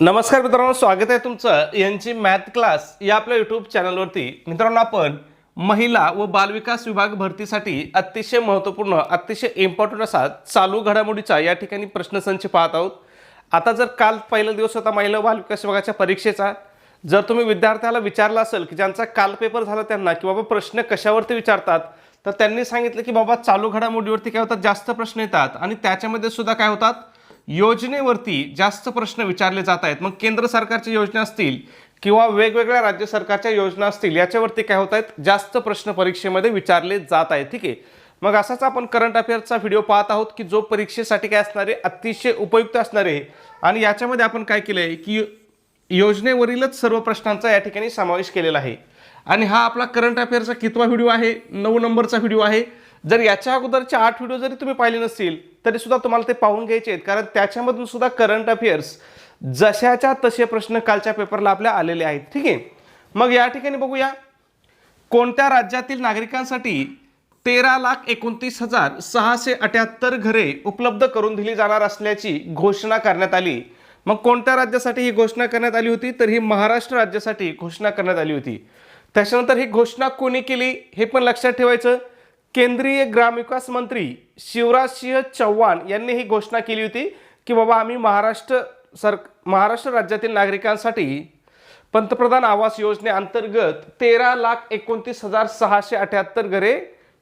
नमस्कार मित्रांनो स्वागत आहे तुमचं यांची मॅथ क्लास या आपल्या यूट्यूब चॅनलवरती. मित्रांनो आपण महिला व बालविकास विभाग भरतीसाठी अतिशय महत्त्वपूर्ण अतिशय इम्पॉर्टंट असा चालू घडामोडीचा या ठिकाणी प्रश्नसंच पाहत आहोत. आता जर काल पहिला दिवस होता महिला बालविकास विभागाच्या परीक्षेचा जर तुम्ही विद्यार्थ्याला विचारलं असेल की ज्यांचा काल पेपर झाला त्यांना की बाबा प्रश्न कशावरती विचारतात तर त्यांनी सांगितलं की बाबा चालू घडामोडीवरती काय होतात जास्त प्रश्न येतात आणि त्याच्यामध्ये सुद्धा काय होतात योजनेवरती जास्त प्रश्न विचारले जात आहेत. मग केंद्र सरकारच्या योजना असतील किंवा वेगवेगळ्या राज्य सरकारच्या योजना असतील याच्यावरती काय होत आहेत? जास्त प्रश्न परीक्षेमध्ये विचारले जात आहेत. ठीक आहे. मग असाच आपण करंट अफेअर्सचा व्हिडिओ पाहत आहोत की जो परीक्षेसाठी काय असणारे अतिशय उपयुक्त असणार आहे आणि याच्यामध्ये आपण काय केलं आहे की योजनेवरीलच सर्व प्रश्नांचा या ठिकाणी समावेश केलेला आहे. आणि हा आपला करंट अफेअरचा कितवा व्हिडिओ आहे? नऊ नंबरचा व्हिडिओ आहे. जर याच्या अगोदरचे आठ व्हिडिओ जरी तुम्ही पाहिले नसतील तरी सुद्धा तुम्हाला ते पाहून घ्यायचे आहेत. कारण त्याच्यामधून सुद्धा करंट अफेअर्स जशाच्या तसे प्रश्न कालच्या पेपरला आपल्या आलेले आहेत. ठीक आहे? मग या ठिकाणी बघूया. कोणत्या राज्यातील नागरिकांसाठी तेरा लाख एकोणतीस हजार सहाशे अठ्याहत्तर घरे उपलब्ध करून दिली जाणार असल्याची घोषणा करण्यात आली. मग कोणत्या राज्यासाठी ही घोषणा करण्यात आली होती? तर ही महाराष्ट्र राज्यासाठी घोषणा करण्यात आली होती. त्याच्यानंतर ही घोषणा कोणी केली हे पण लक्षात ठेवायचं. केंद्रीय ग्रामविकास मंत्री शिवराज सिंह चव्हाण यांनी ही घोषणा केली होती की बाबा आम्ही महाराष्ट्र सर महाराष्ट्र राज्यातील नागरिकांसाठी पंतप्रधान आवास योजनेअंतर्गत तेरा लाख एकोणतीस हजार सहाशे अठ्याहत्तर घरे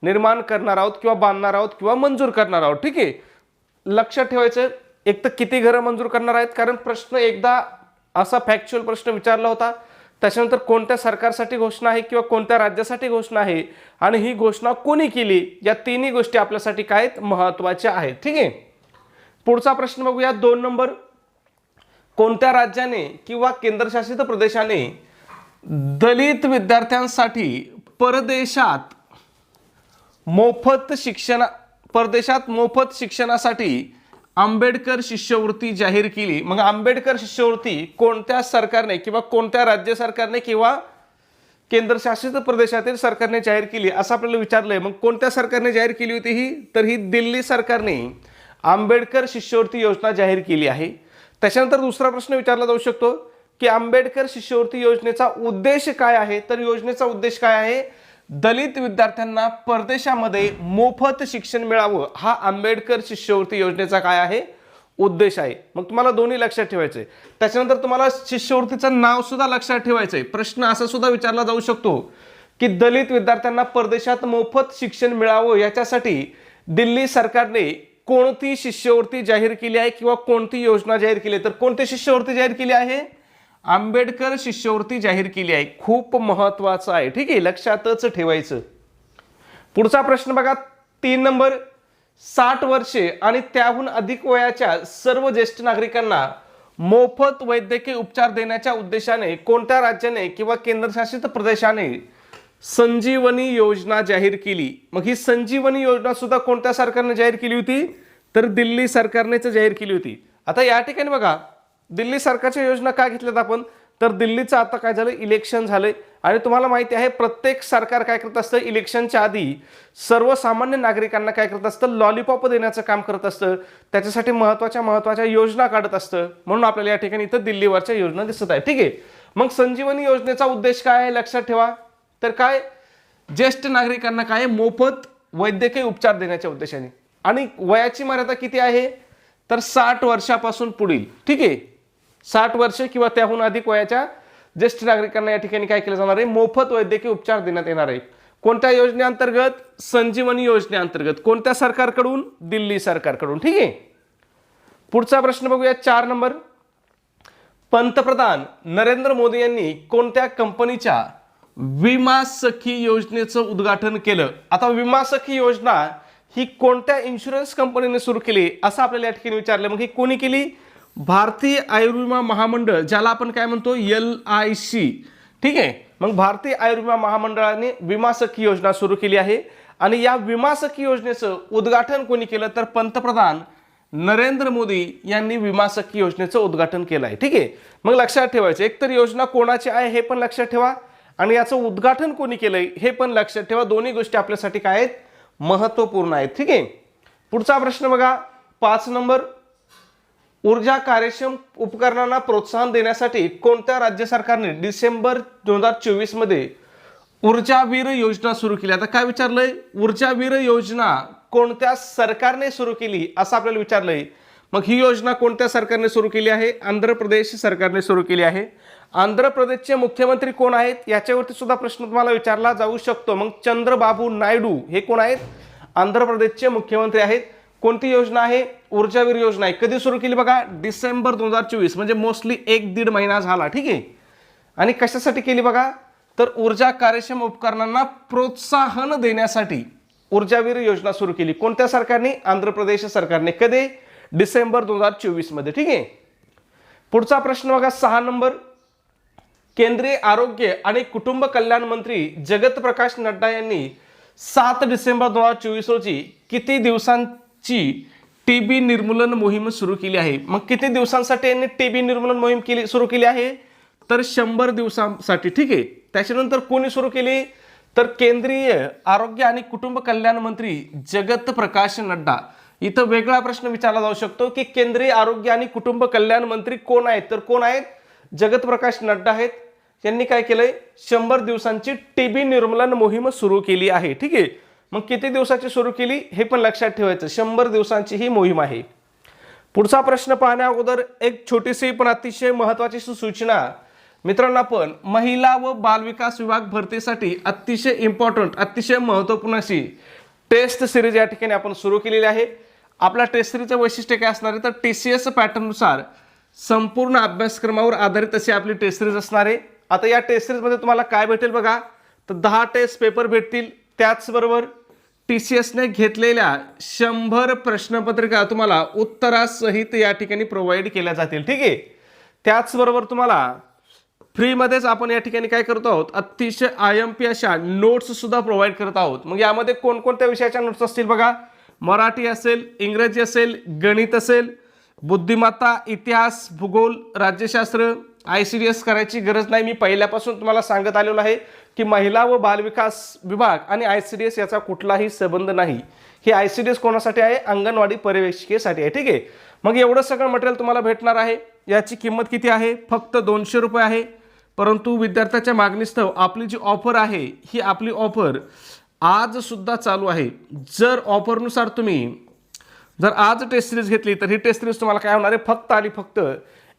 निर्माण करणार आहोत किंवा बांधणार आहोत किंवा मंजूर करणार आहोत. ठीक आहे? लक्षात ठेवायचं एक तर किती घरं मंजूर करणार आहेत? कारण प्रश्न एकदा असा फॅक्च्युअल प्रश्न विचारला होता त्याच्यानंतर कोणत्या सरकारसाठी घोषणा आहे किंवा कोणत्या राज्यासाठी घोषणा आहे आणि ही घोषणा कोणी केली या तिन्ही गोष्टी आपल्यासाठी काय महत्त्वाच्या आहेत. ठीक आहे? पुढचा प्रश्न बघूया. दोन नंबर. कोणत्या राज्याने किंवा केंद्रशासित प्रदेशाने दलित विद्यार्थ्यांसाठी परदेशात मोफत शिक्षण परदेशात मोफत शिक्षणासाठी आंबेडकर शिष्यवृत्ती जाहीर केली. मग आंबेडकर शिष्यवृत्ती कोणत्या सरकारने किंवा कोणत्या राज्य सरकारने किंवा केंद्रशासित प्रदेशातील सरकारने जाहीर केली असं आपल्याला विचारलंय. मग कोणत्या सरकारने जाहीर केली होती ही? तर ही दिल्ली सरकारने आंबेडकर शिष्यवृत्ती योजना जाहीर केली आहे. त्याच्यानंतर दुसरा प्रश्न विचारला जाऊ शकतो की आंबेडकर शिष्यवृत्ती योजनेचा उद्देश काय आहे? तर योजनेचा उद्देश काय आहे? दलित विद्यार्थ्यांना परदेशामध्ये मोफत शिक्षण मिळावं हा आंबेडकर शिष्यवृत्ती योजनेचा काय आहे? उद्देश आहे. मग तुम्हाला दोन्ही लक्षात ठेवायचं आहे त्याच्यानंतर तुम्हाला शिष्यवृत्तीचं नाव सुद्धा लक्षात ठेवायचं आहे प्रश्न असा सुद्धा विचारला जाऊ शकतो की दलित विद्यार्थ्यांना परदेशात मोफत शिक्षण मिळावं याच्यासाठी दिल्ली सरकारने कोणती शिष्यवृत्ती जाहीर केली आहे किंवा कोणती योजना जाहीर केली आहे? तर कोणती शिष्यवृत्ती जाहीर केली आहे? आंबेडकर शिष्यवृत्ती जाहीर केली आहे. खूप महत्वाचं आहे. ठीक आहे लक्षातच ठेवायचं. पुढचा प्रश्न बघा. तीन नंबर साठ वर्षे आणि त्याहून अधिक वयाच्या सर्व ज्येष्ठ नागरिकांना मोफत वैद्यकीय उपचार देण्याच्या उद्देशाने कोणत्या राज्याने किंवा केंद्रशासित प्रदेशाने संजीवनी योजना जाहीर केली? मग ही संजीवनी योजना सुद्धा कोणत्या सरकारने जाहीर केली होती? तर दिल्ली सरकारनेच जाहीर केली होती. आता या ठिकाणी बघा. दिल्ली सरकारच्या योजना का घेतल्यात आपण? तर दिल्लीचं आता काय झालं? इलेक्शन झालंय. आणि तुम्हाला माहिती आहे प्रत्येक सरकार काय करत असतं? इलेक्शनच्या आधी सर्वसामान्य नागरिकांना काय करत असतं? लॉलीपॉप देण्याचं काम करत असतं. त्याच्यासाठी महत्त्वाच्या महत्त्वाच्या योजना काढत असतं. म्हणून आपल्याला या ठिकाणी इथं दिल्लीवरच्या योजना दिसत आहे ठीक आहे? मग संजीवनी योजनेचा उद्देश काय आहे? लक्षात ठेवा. तर काय? ज्येष्ठ नागरिकांना काय मोफत वैद्यकीय उपचार देण्याच्या उद्देशाने. आणि वयाची मर्यादा किती आहे? तर साठ वर्षापासून पुढील. ठीक आहे? साठ वर्ष किंवा त्याहून अधिक वयाच्या ज्येष्ठ नागरिकांना या ठिकाणी काय केलं जाणार आहे? मोफत वैद्यकीय उपचार देण्यात येणार आहे. कोणत्या योजनेअंतर्गत? संजीवनी योजनेअंतर्गत. कोणत्या सरकारकडून? दिल्ली सरकारकडून. ठीक आहे? पुढचा प्रश्न बघूया. चार नंबर. पंतप्रधान नरेंद्र मोदी यांनी कोणत्या कंपनीच्या विमा सखी योजनेचं उद्घाटन केलं? आता विमा सखी योजना ही कोणत्या इन्शुरन्स कंपनीने सुरू केली? असं आपल्याला या ठिकाणी विचारलं. मग ही कोणी केली? भारतीय आयुर्विमा महामंडळ ज्याला आपण काय म्हणतो एल आय सी. ठीक आहे? मग भारतीय आयुर्विमा महामंडळाने विमा सखी योजना सुरू केली आहे. आणि या विमा सखी योजनेचं उद्घाटन कोणी केलं तर पंतप्रधान नरेंद्र मोदी यांनी विमा सखी योजनेचं उद्घाटन केलं आहे. ठीक आहे? मग लक्षात ठेवायचं एक तर योजना कोणाची आहे हे पण लक्षात ठेवा. आणि याचं उद्घाटन कोणी केलंय हे पण लक्षात ठेवा. दोन्ही गोष्टी आपल्यासाठी काय आहेत? महत्त्वपूर्ण आहेत. ठीक आहे? पुढचा प्रश्न बघा. पाच नंबर. ऊर्जा कार्यक्षम उपकरणांना प्रोत्साहन देण्यासाठी कोणत्या राज्य सरकारने डिसेंबर दोन हजार चोवीसमध्ये ऊर्जावीर योजना सुरू केली? आता काय विचारलंय? ऊर्जावीर योजना कोणत्या सरकारने सुरू केली असं आपल्याला विचारलंय. मग ही योजना कोणत्या सरकारने सुरू केली आहे? आंध्र प्रदेश सरकारने सुरू केली आहे. आंध्र प्रदेशचे मुख्यमंत्री कोण आहेत? याच्यावरती सुद्धा प्रश्न तुम्हाला विचारला जाऊ शकतो. मग चंद्रबाबू नायडू हे कोण आहेत? आंध्र प्रदेशचे मुख्यमंत्री आहेत. कोणती योजना आहे? ऊर्जावीर योजना आहे. कधी सुरू केली बघा? डिसेंबर दोन हजार चोवीस म्हणजे मोस्टली एक दीड महिना झाला ठीक आहे? आणि कशासाठी केली बघा? तर ऊर्जा कार्यक्षम उपकरणांना प्रोत्साहन देण्यासाठी ऊर्जावीर योजना सुरू केली. कोणत्या सरकारने? आंध्र प्रदेश सरकारने. कधी? डिसेंबर दोन हजार चोवीसमध्ये ठीक आहे? पुढचा प्रश्न बघा सहा नंबर. केंद्रीय आरोग्य आणि कुटुंब कल्याण मंत्री जगत प्रकाश नड्डा यांनी सात डिसेंबर दोन हजार चोवीस रोजी किती ची टी बी निर्मूलन मोहीम सुरू केली आहे. मग किती दिवसांसाठी यांनी टी बी निर्मूलन मोहीम केली सुरू केली आहे? तर शंभर दिवसांसाठी ठीक आहे? त्याच्यानंतर कोणी सुरू केली? तर केंद्रीय आरोग्य आणि कुटुंब कल्याण मंत्री जगत प्रकाश नड्डा. इथं वेगळा प्रश्न विचारला जाऊ शकतो की केंद्रीय आरोग्य आणि कुटुंब कल्याण मंत्री कोण आहेत? तर कोण आहेत? जगत प्रकाश नड्डा आहेत. यांनी काय केलंय? शंभर दिवसांची टीबी निर्मूलन मोहीम सुरू केली आहे ठीक आहे? मग किती दिवसाची सुरू केली हे पण लक्षात ठेवायचं. शंभर दिवसांची ही मोहीम आहे. पुढचा प्रश्न पाहण्या अगोदर एक छोटीशी पण अतिशय महत्वाची सूचना मित्रांनो आपण महिला व बालविकास विभाग भरतीसाठी अतिशय इम्पॉर्टंट अतिशय महत्त्वपूर्ण अशी टेस्ट सिरीज या ठिकाणी आपण सुरू केलेली आहे. आपल्या टेस्ट सिरीजचं वैशिष्ट्य काय असणार आहे? तर टी सी एस पॅटर्ननुसार संपूर्ण अभ्यासक्रमावर आधारित अशी आपली टेस्ट सिरीज असणार आहे. आता या टेस्ट सिरीजमध्ये तुम्हाला काय भेटेल बघा? तर दहा टेस्ट पेपर भेटतील. त्याचबरोबर टी सी एसने घेतलेल्या शंभर प्रश्नपत्रिका तुम्हाला उत्तरासहित या ठिकाणी प्रोव्हाइड केल्या जातील. ठीक आहे? त्याचबरोबर तुम्हाला फ्रीमध्येच आपण या ठिकाणी काय करतो आहोत? अतिशय आय एम पी अशा नोट्ससुद्धा प्रोव्हाइड करत आहोत. मग यामध्ये कोणकोणत्या विषयाच्या नोट्स असतील बघा? मराठी असेल इंग्रजी असेल गणित असेल बुद्धिमत्ता इतिहास भूगोल राज्यशास्त्र आय सी डी एस करायची गरज नाही. मी पहिल्यापासून तुम्हाला सांगत आलेलो आहे की महिला व बालविकास विभाग आणि आय सी डी एस याचा कुठलाही संबंध नाही. हे आय सी डी एस कोणासाठी आहे? अंगणवाडी पर्यवेक्षिकेसाठी आहे. ठीक आहे? मग एवढं सगळं मटेरियल तुम्हाला भेटणार आहे. याची किंमत किती आहे? फक्त दोनशे रुपये आहे. परंतु विद्यार्थ्याच्या मागणीस्तव आपली जी ऑफर आहे ही आपली ऑफर आज सुद्धा चालू आहे. जर ऑफरनुसार तुम्ही जर आज टेस्ट सिरीज घेतली तर ही टेस्ट सिरीज तुम्हाला काय होणार आहे? फक्त आणि फक्त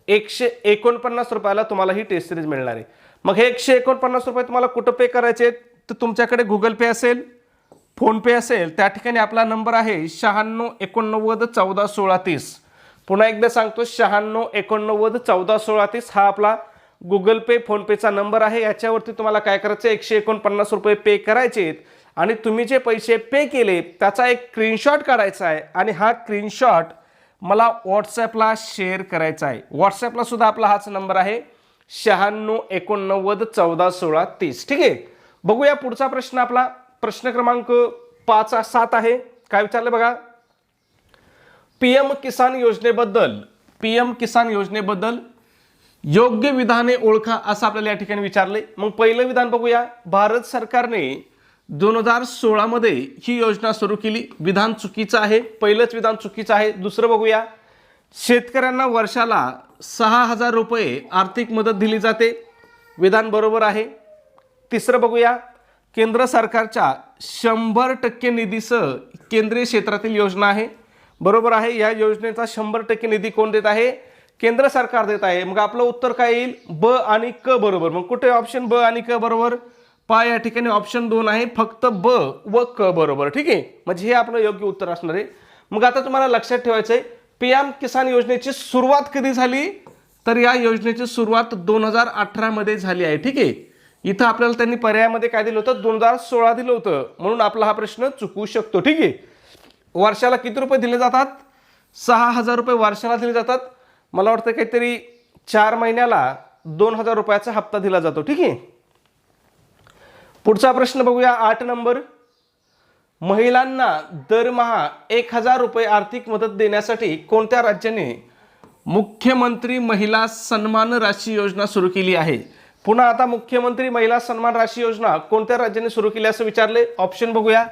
एकशे एकोणपन्नास रुपयाला तुम्हाला ही टेस्ट सिरीज मिळणार आहे. मग हे एकशे एकोणपन्नास रुपये तुम्हाला कुठं पे करायचे आहेत? तर तुमच्याकडे गुगल पे असेल फोनपे असेल त्या ठिकाणी आपला नंबर आहे शहाण्णव एकोणनव्वद चौदा सोळा तीस. पुन्हा एकदा सांगतो शहाण्णव एकोणनव्वद चौदा सोळा तीस हा आपला गुगल पे फोनपेचा नंबर आहे. याच्यावरती तुम्हाला काय करायचं? आहे एकशे एकोणपन्नास रुपये पे करायचे आहेत. आणि तुम्ही जे पैसे पे केले त्याचा एक स्क्रीनशॉट काढायचा आहे. आणि हा स्क्रीनशॉट मला व्हॉट्सॲपला शेअर करायचा आहे. व्हॉट्सॲपला सुद्धा आपला हाच नंबर आहे. शहाण्णव एकोणनव्वद चौदा सोळा तीस. ठीक आहे? बघूया पुढचा प्रश्न आपला. प्रश्न क्रमांक पाच सात आहे. काय विचारलं बघा? पी एम किसान योजनेबद्दल पी एम किसान योजनेबद्दल योग्य विधाने ओळखा असं आपल्याला या ठिकाणी विचारले मग पहिलं विधान बघूया. भारत सरकारने दोन हजार सोळामध्ये ही योजना सुरू केली. विधान चुकीचं आहे. पहिलंच विधान चुकीचं आहे. दुसरं बघूया. शेतकऱ्यांना वर्षाला सहा हजार रुपये आर्थिक मदत दिली जाते. विधान बरोबर आहे. तिसरं बघूया. केंद्र सरकारच्या शंभर टक्के निधीसह केंद्रीय क्षेत्रातील योजना आहे. बरोबर आहे. या योजनेचा शंभर टक्के निधी कोण देत आहे? केंद्र सरकार देत आहे. मग आपलं उत्तर काय येईल? ब आणि क बरोबर. मग कुठे ऑप्शन ब आणि क बरोबर? पा या ठिकाणी ऑप्शन दोन आहे फक्त ब व क बरोबर. ठीक आहे? म्हणजे हे आपलं योग्य उत्तर असणार आहे. मग आता तुम्हाला लक्षात ठेवायचं आहे पी एम किसान योजनेची सुरुवात कधी झाली? तर या योजनेची सुरुवात दोन हजार अठरामध्ये झाली आहे. ठीक आहे? इथं आपल्याला त्यांनी पर्यायामध्ये काय दिलं होतं? दोन हजार सोळा दिलं होतं. म्हणून आपला हा प्रश्न चुकवू शकतो. ठीक आहे? वर्षाला किती रुपये दिले जातात? सहा हजार रुपये वर्षाला दिले जातात. मला वाटतं काहीतरी चार महिन्याला दोन हजार रुपयाचा हप्ता दिला जातो. ठीक आहे? पुढचा प्रश्न बघूया. आठ नंबर. महिलांना दरमहा एक हजार रुपये आर्थिक मदत देण्यासाठी कोणत्या राज्याने मुख्यमंत्री महिला सन्मान राशी योजना सुरू केली आहे? पुन्हा आता मुख्यमंत्री महिला सन्मान राशी योजना कोणत्या राज्याने सुरू केली असं विचारले? ऑप्शन बघूया.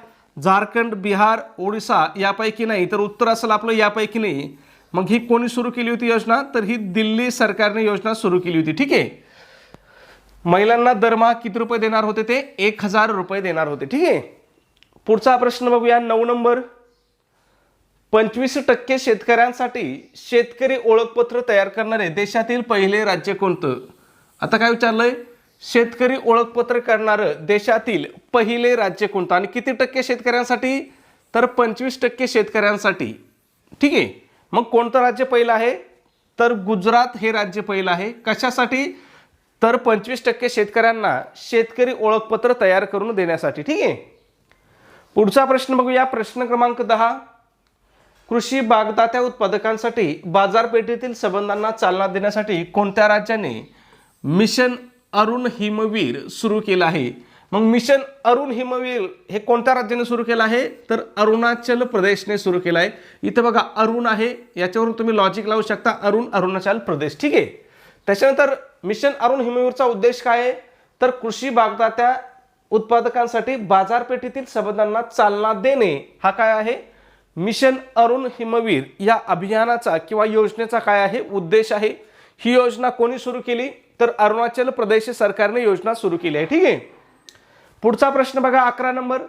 झारखंड बिहार ओडिसा यापैकी नाही तर उत्तर असेल आपलं यापैकी नाही. मग ही कोणी सुरू केली होती योजना? तर ही दिल्ली सरकारने योजना सुरू केली होती. ठीक आहे? महिलांना दरमहा किती रुपये देणार होते ते? एक हजार रुपये देणार होते. ठीक आहे? पुढचा प्रश्न बघूया. नऊ नंबर. पंचवीस टक्के शेतकऱ्यांसाठी शेतकरी ओळखपत्र तयार करणारे देशातील पहिले राज्य कोणतं? आता काय विचारलंय? शेतकरी ओळखपत्र करणारं देशातील पहिले राज्य कोणतं? आणि किती टक्के शेतकऱ्यांसाठी? तर पंचवीस टक्के शेतकऱ्यांसाठी. ठीक आहे? मग कोणतं राज्य पहिलं आहे? तर गुजरात हे राज्य पहिलं आहे. कशासाठी? तर पंचवीस टक्के शेतकऱ्यांना शेतकरी ओळखपत्र तयार करून देण्यासाठी. ठीक आहे? पुढचा प्रश्न बघूया. प्रश्न क्रमांक दहा. कृषी बागदात्या उत्पादकांसाठी बाजारपेठेतील संबंधांना चालना देण्यासाठी कोणत्या राज्याने मिशन अरुण हिमवीर सुरू केलं आहे? मग मिशन अरुण हिमवीर हे कोणत्या राज्याने सुरू केलं आहे? तर अरुणाचल प्रदेशने सुरू केलं आहे. इथं बघा अरुण आहे. याच्यावरून तुम्ही लॉजिक लावू शकता. अरुण अरुणाचल प्रदेश. ठीक आहे? त्याच्यानंतर मिशन अरुण हिमवीरचा उद्देश काय आहे? तर कृषी बागदात्या उत्पादकांसाठी बाजारपेठेतील संबंधांना चालना देणे. हा काय आहे? मिशन अरुण हिमवीर या अभियानाचा किंवा योजनेचा काय आहे? उद्देश आहे. ही योजना कोणी सुरू केली? तर अरुणाचल प्रदेश सरकारने योजना सुरू केली आहे. ठीक आहे? पुढचा प्रश्न बघा अकरा नंबर.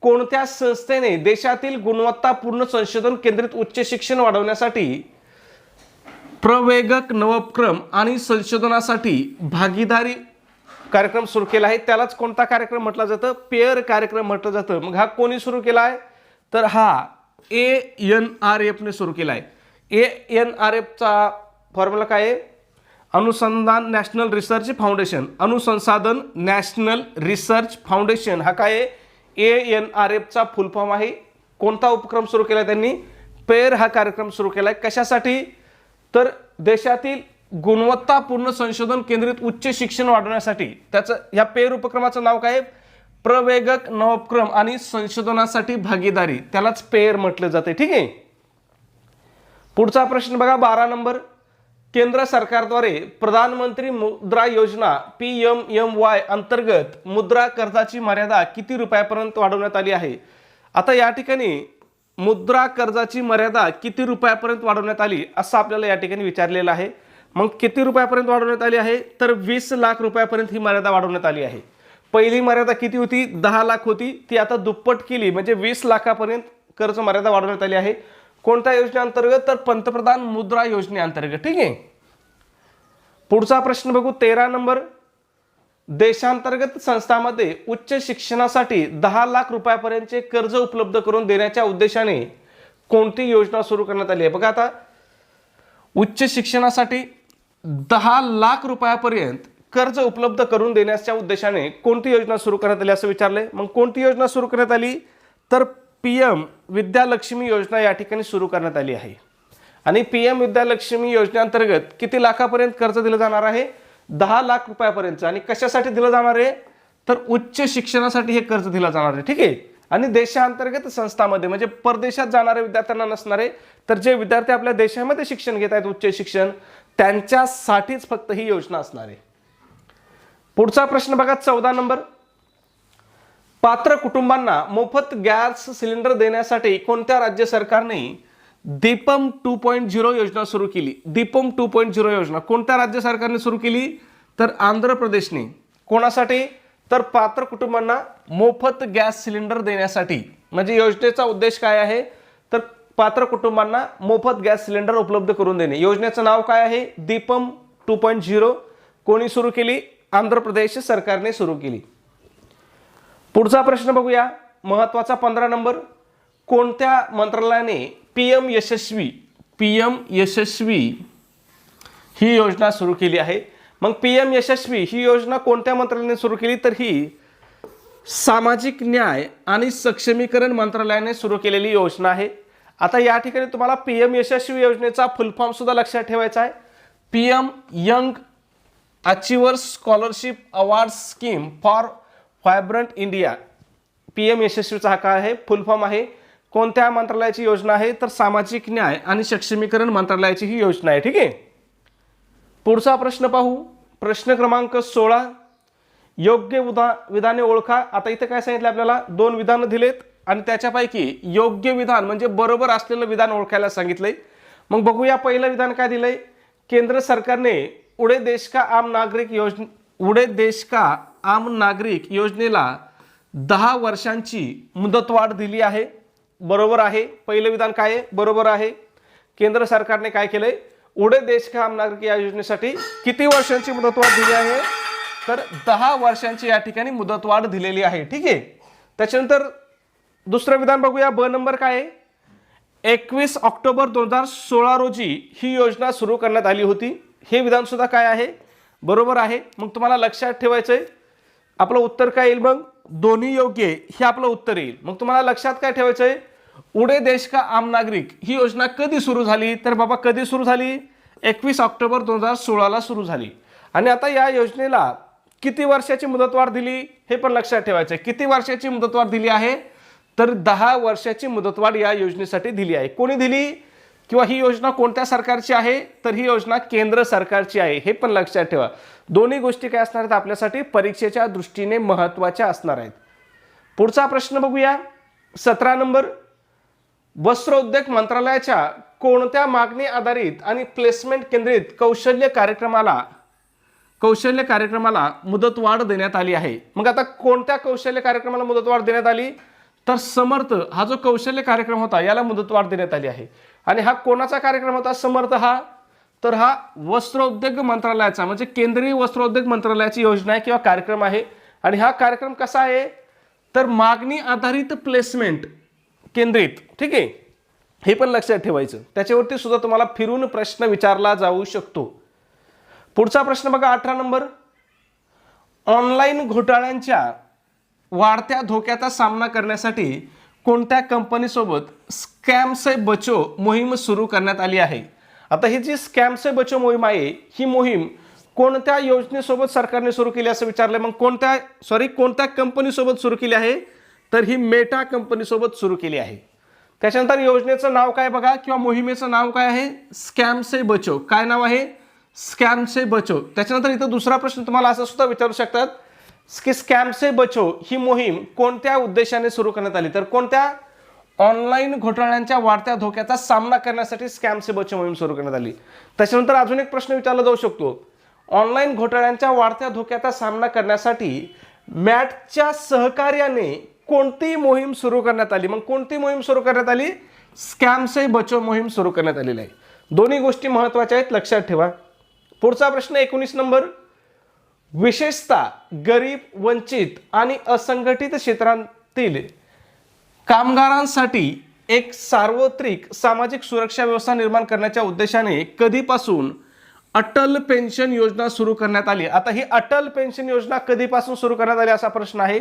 कोणत्या संस्थेने देशातील गुणवत्तापूर्ण संशोधन केंद्रित उच्च शिक्षण वाढवण्यासाठी प्रवेगक नवोपक्रम आणि संशोधनासाठी भागीदारी कार्यक्रम सुरू केला आहे. त्यालाच कोणता कार्यक्रम म्हटलं जातं? पेअर कार्यक्रम म्हटलं जातं. मग हा कोणी सुरू केला आहे? तर हा ए एन आर एफने सुरू केला आहे. ए एन आर एफचा फॉर्म्युला काय आहे? Anusandhan national research foundation. Anusandhan national research foundation. हा काय आहे? ए एन आर एफचा फुल फॉर्म आहे. कोणता उपक्रम सुरू केला त्यांनी? पेअर हा कार्यक्रम सुरू केला आहे. कशासाठी? तर देशातील गुणवत्तापूर्ण संशोधन केंद्रित उच्च शिक्षण वाढवण्यासाठी त्याचं या पेर उपक्रमाचं नाव काय? आहे? प्रवेगक नवोपक्रम आणि संशोधनासाठी भागीदारी. त्यालाच पेअर म्हटलं जाते ठीक आहे? पुढचा प्रश्न बघा बारा नंबर. केंद्र सरकारद्वारे प्रधानमंत्री मुद्रा योजना पी एम एम वाय अंतर्गत मुद्रा कर्जाची मर्यादा किती रुपयापर्यंत वाढवण्यात आली आहे? आता या ठिकाणी मुद्रा कर्जाची मर्यादा किती रुपयापर्यंत वाढवण्यात आली असं आपल्याला या ठिकाणी विचारलेलं आहे. मग किती रुपयापर्यंत वाढवण्यात आली आहे? तर वीस लाख रुपयापर्यंत ही मर्यादा वाढवण्यात आली आहे. पहिली मर्यादा किती होती? दहा लाख होती. ती आता दुप्पट केली म्हणजे वीस लाखापर्यंत कर्ज मर्यादा वाढवण्यात आली आहे. कोणत्या योजनेअंतर्गत? तर पंतप्रधान मुद्रा योजनेअंतर्गत. ठीक आहे? पुढचा प्रश्न बघू. तेरा नंबर. देशांतर्गत संस्थांमध्ये उच्च शिक्षणासाठी दहा लाख रुपयापर्यंतचे कर्ज उपलब्ध करून देण्याच्या उद्देशाने कोणती योजना सुरू करण्यात आली आहे? बघा आता उच्च शिक्षणासाठी दहा लाख रुपयापर्यंत कर्ज उपलब्ध करून देण्याच्या उद्देशाने कोणती योजना सुरू करण्यात आली असं विचारले मग कोणती योजना सुरू करण्यात आली? तर पी एम विद्यालक्ष्मी योजना या ठिकाणी सुरू करण्यात आली आहे. आणि पी एम विद्यालक्ष्मी योजनेअंतर्गत किती लाखापर्यंत कर्ज दिलं जाणार आहे? दहा लाख रुपयापर्यंत. आणि कशासाठी दिलं जाणार आहे? तर उच्च शिक्षणासाठी हे कर्ज दिलं जाणार आहे. ठीक आहे? आणि देशांतर्गत संस्थामध्ये म्हणजे परदेशात जाणाऱ्या विद्यार्थ्यांना नसणारे तर जे विद्यार्थी आपल्या देशामध्ये शिक्षण घेत आहेत उच्च शिक्षण त्यांच्यासाठीच फक्त ही योजना असणार आहे. पुढचा प्रश्न बघा चौदा नंबर. पात्र कुटुंबांना मोफत गॅस सिलेंडर देण्यासाठी कोणत्या राज्य सरकारने दीपम टू पॉईंट झिरो योजना सुरू केली. दीपम टू पॉईंट झिरो योजना. कोणत्या राज्य सरकारने सुरू केली? तर आंध्र प्रदेशने. कोणासाठी? तर पात्र कुटुंबांना मोफत गॅस सिलेंडर देण्यासाठी. म्हणजे योजनेचा उद्देश काय आहे? तर पात्र कुटुंबांना मोफत गॅस सिलेंडर उपलब्ध करून देणे. योजनेचं नाव काय आहे? DIPAM two point zero. कोणी सुरू केली? आंध्र प्रदेश सरकारने सुरू केली. पुढचा प्रश्न बघूया. महत्त्वाचा पंधरा नंबर. कोणत्या मंत्रालयाने P M Yashasvi P M Yashasvi ही योजना सुरू केली आहे. मग पी एम यशस्वी ही योजना कोणत्या मंत्रालयाने सुरू केली? तर ही सामाजिक न्याय आणि सक्षमीकरण मंत्रालयाने सुरू केलेली योजना आहे. आता या ठिकाणी तुम्हाला पी एम यशस्वी योजनेचा फुलफॉर्म सुद्धा लक्षात ठेवायचा आहे. P M young achievers scholarship award scheme for vibrant India. P M यशस्वीचा हा काय आहे? फुल फॉर्म आहे. कोणत्या मंत्रालयाची योजना आहे? तर सामाजिक न्याय आणि सक्षमीकरण मंत्रालयाची ही योजना आहे ठीक आहे? पुढचा प्रश्न पाहू. प्रश्न क्रमांक सोळा. योग्य उदा विधाने ओळखा. आता इथं काय सांगितलं आपल्याला? दोन विधानं दिलेत आणि त्याच्यापैकी योग्य विधान म्हणजे बरोबर असलेलं विधान ओळखायला सांगितलंय. मग बघूया पहिलं विधान काय दिलंय? केंद्र सरकारने उडे देश का आम नागरिक योजने उडे देश का आम नागरिक योजनेला दहा वर्षांची मुदतवाढ दिली आहे. बरोबर आहे. पहिलं विधान काय आहे? बरोबर आहे. केंद्र सरकारने काय केलंय? उडे देश का आम नागरिक या योजनेसाठी किती वर्षांची मुदतवाढ दिली आहे? तर दहा वर्षांची या ठिकाणी मुदतवाढ दिलेली आहे. ठीक आहे? त्याच्यानंतर दुसरं विधान बघूया. ब नंबर काय आहे? एकवीस ऑक्टोबर दोन हजार सोळा रोजी ही योजना सुरू करण्यात आली होती. हे विधान सुद्धा काय आहे? बरोबर आहे. मग तुम्हाला लक्षात ठेवायचं आहे आपलं उत्तर काय येईल मग? दोन्ही योग्य हे आपलं उत्तर येईल. मग तुम्हाला लक्षात काय ठेवायचं आहे उडे देश का आम नागरिक? ही योजना कधी सुरू झाली? तर बाबा कधी सुरू झाली? एकवीस ऑक्टोबर दोन हजार सोळाला सुरू झाली. आणि आता या योजनेला किती वर्षाची मुदतवाढ दिली हे पण लक्षात ठेवायचं आहे किती वर्षाची मुदतवाढ दिली आहे? तर दहा वर्षाची मुदतवाढ या योजनेसाठी दिली आहे. कोणी दिली? किंवा ही योजना कोणत्या सरकारची आहे? तर ही योजना केंद्र सरकारची आहे हे पण लक्षात ठेवा. दोन्ही गोष्टी काय असणार आहेत आपल्यासाठी? परीक्षेच्या दृष्टीने महत्त्वाच्या असणार आहेत. पुढचा प्रश्न बघूया. सतरा नंबर वस्त्रोद्योग मंत्रालयाच्या कोणत्या मागणी आधारित आणि प्लेसमेंट केंद्रित कौशल्य कार्यक्रमाला कौशल्य कार्यक्रमाला मुदतवाढ देण्यात आली आहे? मग आता कोणत्या कौशल्य कार्यक्रमाला मुदतवाढ देण्यात आली? तर समर्थ हा जो कौशल्य कार्यक्रम होता याला मुदतवाढ देण्यात आली आहे. आणि हा कोणाचा कार्यक्रम होता समर्थ हा? तर हा वस्त्रोद्योग मंत्रालयाचा म्हणजे केंद्रीय वस्त्रोद्योग मंत्रालयाची योजना आहे किंवा कार्यक्रम आहे. आणि हा कार्यक्रम कसा आहे? तर मागणी आधारित प्लेसमेंट केंद्रित. ठीक आहे? हे पण लक्षात ठेवायचं. त्याच्यावरती सुद्धा तुम्हाला फिरून प्रश्न विचारला जाऊ शकतो. पुढचा प्रश्न बघा अठरा नंबर. ऑनलाईन घोटाळ्यांच्या वाढत्या धोक्याचा सामना करण्यासाठी कोणत्या कंपनीसोबत स्कॅम से बचो मोहीम सुरू करण्यात आली आहे? आता ही जी स्कॅम से बचो मोहीम आहे ही मोहीम कोणत्या योजनेसोबत सरकारने सुरू केली असं विचारलं मग कोणत्या सॉरी कोणत्या कंपनीसोबत सुरू केली आहे? तर ही मेटा कंपनीसोबत सुरू केली आहे. त्याच्यानंतर योजनेचं नाव काय बघा किंवा मोहिमेचं नाव काय आहे? स्कॅम से बचो. काय नाव आहे? स्कॅम से बचो. त्याच्यानंतर इथं दुसरा प्रश्न तुम्हाला असं सुद्धा विचारू शकतात की स्कॅम से बचो ही मोहीम कोणत्या उद्देशाने सुरू करण्यात आली? तर कोणत्या ऑनलाईन घोटाळ्यांच्या वाढत्या धोक्याचा सामना करण्यासाठी स्कॅम से बचो मोहीम सुरू करण्यात आली? त्याच्यानंतर अजून एक प्रश्न विचारला जाऊ शकतो. ऑनलाईन घोटाळ्यांच्या वाढत्या धोक्याचा सामना करण्यासाठी मॅटच्या सहकार्याने कोणती मोहीम सुरू करण्यात आली? मग कोणती मोहीम सुरू करण्यात आली? स्कॅम्सही बचो मोहीम सुरू करण्यात आलेली आहे. दोन्ही गोष्टी महत्त्वाच्या आहेत लक्षात ठेवा. पुढचा प्रश्न एकोणीस नंबर. विशेषतः गरीब वंचित आणि असंघटित क्षेत्रांतील कामगारांसाठी एक सार्वत्रिक सामाजिक सुरक्षा व्यवस्था निर्माण करण्याच्या उद्देशाने कधीपासून अटल पेन्शन योजना सुरू करण्यात आली? आता ही अटल पेन्शन योजना कधीपासून सुरू करण्यात आली असा प्रश्न आहे.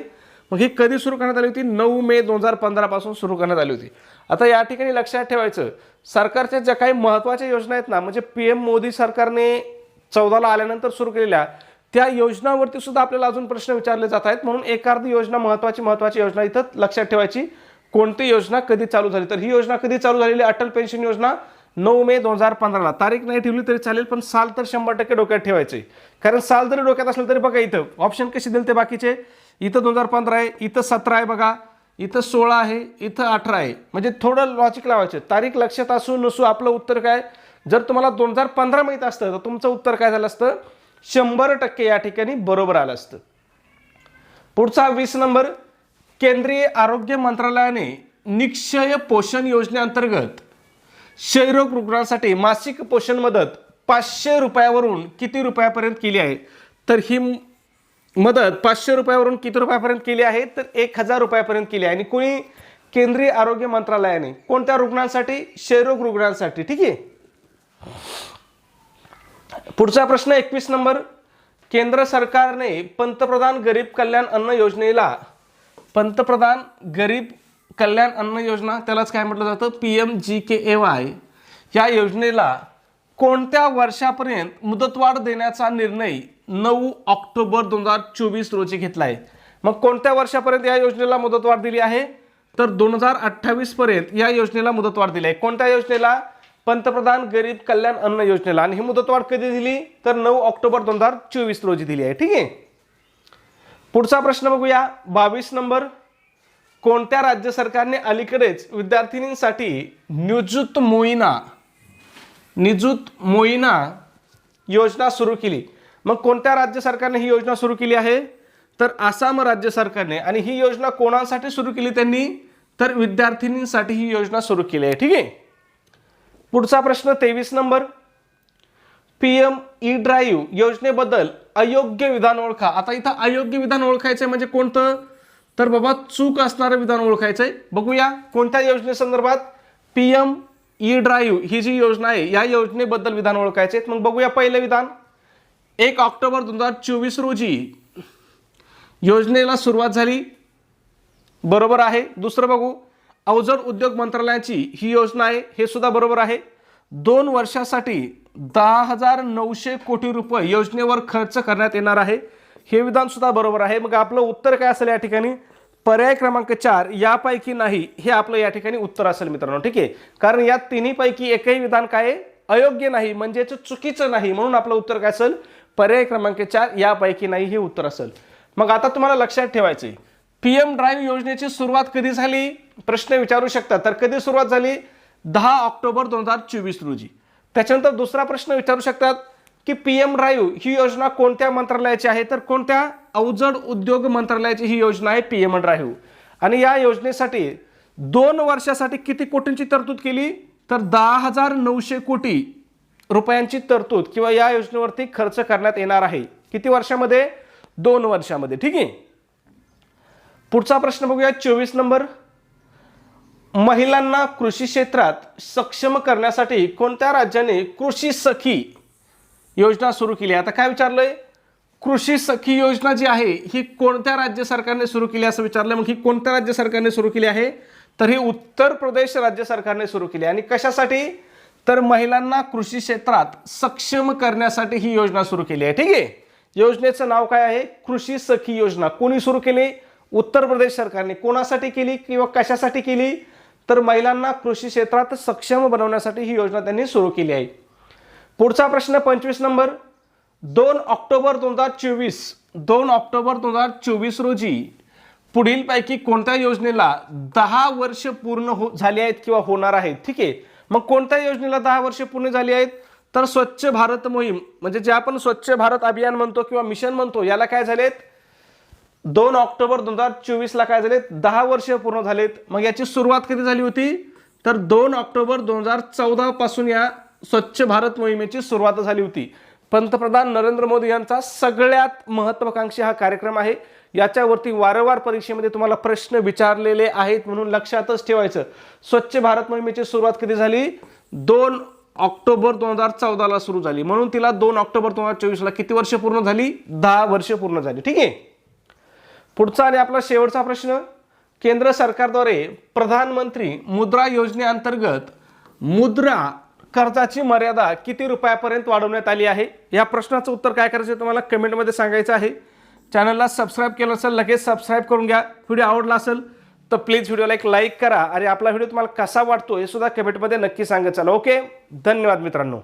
मग ही कधी सुरू करण्यात आली होती? नऊ मे दोन हजार पंधरापासून सुरू करण्यात आली होती. आता या ठिकाणी लक्षात ठेवायचं सरकारच्या ज्या काही महत्त्वाच्या योजना आहेत ना म्हणजे पी एम मोदी सरकारने चौदाला आल्यानंतर सुरू केलेल्या त्या योजनावरती सुद्धा आपल्याला अजून प्रश्न विचारले जात आहेत. म्हणून एखादी योजना महत्त्वाची महत्त्वाची योजना इथं लक्षात ठेवायची. कोणती योजना कधी चालू झाली? तर ही योजना कधी चालू झालेली? अटल पेन्शन योजना नऊ मे दोन हजार पंधराला. तारीख नाही ठेवली तरी चालेल पण साल तर शंभर टक्के डोक्यात ठेवायचे. कारण साल जरी डोक्यात असलं तरी बघा इथं ऑप्शन कसे दिले ते बाकीचे? इथं दोन हजार पंधरा आहे इथं सतरा आहे बघा. इथं सोळा आहे इथं अठरा आहे. म्हणजे थोडं लॉजिक लावायचं. तारीख लक्षात असू नसू आपलं उत्तर काय? जर तुम्हाला दोन हजार पंधरा माहीत असतं तर तुमचं उत्तर काय झालं असतं? शंभर टक्के या ठिकाणी बरोबर आलं असतं. पुढचा वीस नंबर केंद्रीय आरोग्य मंत्रालयाने निक्षय पोषण योजनेअंतर्गत क्षयरोग रुग्णांसाठी मासिक पोषण मदत पाचशे रुपयावरून किती रुपयापर्यंत केली आहे? तर ही मदत पाचशे रुपयावरून किती रुपयापर्यंत केली आहे? तर एक हजार रुपयापर्यंत केली आहे. आणि कोणी? केंद्रीय आरोग्य मंत्रालयाने. कोणत्या रुग्णांसाठी? क्षयरोग रुग्णांसाठी. ठीक आहे? पुढचा प्रश्न एकवीस नंबर. केंद्र सरकारने पंतप्रधान गरीब कल्याण अन्न योजनेला पंतप्रधान गरीब कल्याण अन्न योजना त्यालाच काय म्हटलं जातं? P M G K A Y या योजनेला कोणत्या वर्षापर्यंत मुदतवाढ देण्याचा निर्णय नऊ ऑक्टोबर दोन हजार चोवीस रोजी घेतला आहे मग कोणत्या वर्षापर्यंत या योजनेला मुदतवाढ दिली आहे? तर दोन हजार अठ्ठावीस पर्यंत या योजनेला मुदतवाढ दिली आहे. कोणत्या योजनेला? पंतप्रधान गरीब कल्याण अन्न योजनेला. आणि ही मुदतवाढ कधी दिली? तर नऊ ऑक्टोबर दोन हजार चोवीस रोजी दिली आहे. ठीक आहे? पुढचा प्रश्न बघूया. बावीस नंबर. कोणत्या राज्य सरकारने अलीकडेच विद्यार्थिनींसाठी नियुक्त मोईना निजुत मोईना योजना सुरू केली? मग कोणत्या राज्य सरकारने ही योजना सुरू केली आहे? तर आसाम राज्य सरकारने. आणि ही योजना कोणासाठी सुरू केली त्यांनी? तर विद्यार्थिनींसाठी ही योजना सुरू केली आहे. ठीक आहे? पुढचा प्रश्न तेवीस number. P M E drive योजनेबद्दल अयोग्य विधान ओळखा. आता इथं अयोग्य विधान ओळखायचं म्हणजे कोणतं? तर बाबा चूक असणारं विधान ओळखायचं आहे बघूया कोणत्या योजनेसंदर्भात पी एम ई ड्राईव्ह ही जी योजना आहे या योजनेबद्दल विधान ओळखायचे मग बघूया पहिलं विधान. एक ऑक्टोबर दोन हजार चोवीस रोजी योजनेला सुरुवात झाली. बरोबर आहे. दुसरं बघू. अवजड उद्योग मंत्रालयाची ही योजना आहे. हे सुद्धा बरोबर आहे. दोन वर्षासाठी दहा हजार नऊशे कोटी रुपये योजनेवर खर्च करण्यात येणार आहे. हे विधान सुद्धा बरोबर आहे. मग आपलं उत्तर काय असेल या ठिकाणी? पर्याय क्रमांक चार यापैकी नाही. हे आपलं या ठिकाणी उत्तर असेल मित्रांनो. ठीक आहे? कारण या तिन्हीपैकी एकही विधान काय आहे? अयोग्य नाही. म्हणजेच चुकीचं नाही. म्हणून आपलं उत्तर काय असेल? पर्याय क्रमांक चार यापैकी नाही हे उत्तर असेल. मग आता तुम्हाला लक्षात ठेवायचे पी एम ड्राईव्ह योजनेची सुरुवात कधी झाली? प्रश्न विचारू शकता. तर कधी सुरुवात झाली? दहा ऑक्टोबर दोन हजार चोवीस रोजी. त्याच्यानंतर दुसरा प्रश्न विचारू शकतात की पी एम ड्राईव्ह ही योजना कोणत्या मंत्रालयाची आहे? तर कोणत्या अवजड उद्योग मंत्रालयाची ही योजना आहे पी एम ड्राईव्ह? आणि या योजनेसाठी दोन वर्षासाठी किती कोटींची तरतूद केली? तर दहा हजार नऊशे कोटी रुपयांची तरतूद किंवा या योजनेवरती खर्च करण्यात येणार आहे. किती वर्षामध्ये? दोन वर्षामध्ये. ठीक आहे? पुढचा प्रश्न बघूया. चोवीस नंबर. महिलांना कृषी क्षेत्रात सक्षम करण्यासाठी कोणत्या राज्याने कृषी सखी योजना सुरू केली? आहे आता काय विचारलंय? कृषी सखी योजना जी आहे ही कोणत्या राज्य सरकारने सुरू केली असं विचारलं मग ही कोणत्या राज्य सरकारने सुरू केली आहे? तर ही उत्तर प्रदेश राज्य सरकारने सुरू केली आणि कशासाठी? तर महिलांना कृषी क्षेत्रात सक्षम करण्यासाठी ही योजना सुरू केली आहे. ठीक आहे? योजनेचं नाव काय आहे? कृषी सखी योजना. कोणी सुरू केली? उत्तर प्रदेश सरकारने. कोणासाठी केली किंवा कशासाठी केली? तर महिलांना कृषी क्षेत्रात सक्षम बनवण्यासाठी ही योजना त्यांनी सुरू केली आहे. पुढचा प्रश्न पंचवीस नंबर. दोन ऑक्टोबर दोन हजार चोवीस दोन ऑक्टोबर दोन हजार चोवीस रोजी पुढीलपैकी कोणत्या योजनेला दहा वर्ष पूर्ण हो झाली आहेत किंवा होणार आहेत? ठीक आहे? मग कोणत्या योजनेला दहा वर्ष पूर्ण झाली आहेत? तर स्वच्छ भारत मोहीम म्हणजे जे आपण स्वच्छ भारत अभियान म्हणतो किंवा मिशन म्हणतो याला काय झालेत? दोन ऑक्टोबर दोन हजार चोवीसला काय झालेत? दहा वर्ष पूर्ण झालेत. मग याची सुरुवात कधी झाली होती? तर दोन ऑक्टोबर दोन हजार चौदापासून या स्वच्छ भारत मोहिमेची सुरुवात झाली होती. पंतप्रधान नरेंद्र मोदी यांचा सगळ्यात महत्वाकांक्षी हा कार्यक्रम आहे. याच्यावरती वारंवार परीक्षेमध्ये तुम्हाला प्रश्न विचारलेले आहेत म्हणून लक्षातच ठेवायचं. स्वच्छ भारत मोहिमेची सुरुवात कधी झाली? दोन ऑक्टोबर दोन हजार चौदाला सुरू झाली. म्हणून तिला दोन ऑक्टोबर दोन हजार चोवीसला किती वर्ष पूर्ण झाली? दहा वर्ष पूर्ण झाली. ठीक आहे? पुढचा आणि आपला शेवटचा प्रश्न. केंद्र सरकारद्वारे प्रधानमंत्री मुद्रा योजनेअंतर्गत मुद्रा कर्जाची मर्यादा किती रुपयापर्यंत वाढवण्यात आली आहे? या प्रश्नाचं उत्तर काय करायचं आहे तुम्हाला कमेंटमध्ये सांगायचं आहे. चॅनलला सबस्क्राईब केलं असेल लगेच सबस्क्राईब करून घ्या. व्हिडिओ आवडला असेल तर प्लीज व्हिडिओला एक लाईक करा. आणि आपला व्हिडिओ तुम्हाला कसा वाटतो हे सुद्धा कमेंटमध्ये नक्की सांगत चला ओके धन्यवाद मित्रांनो.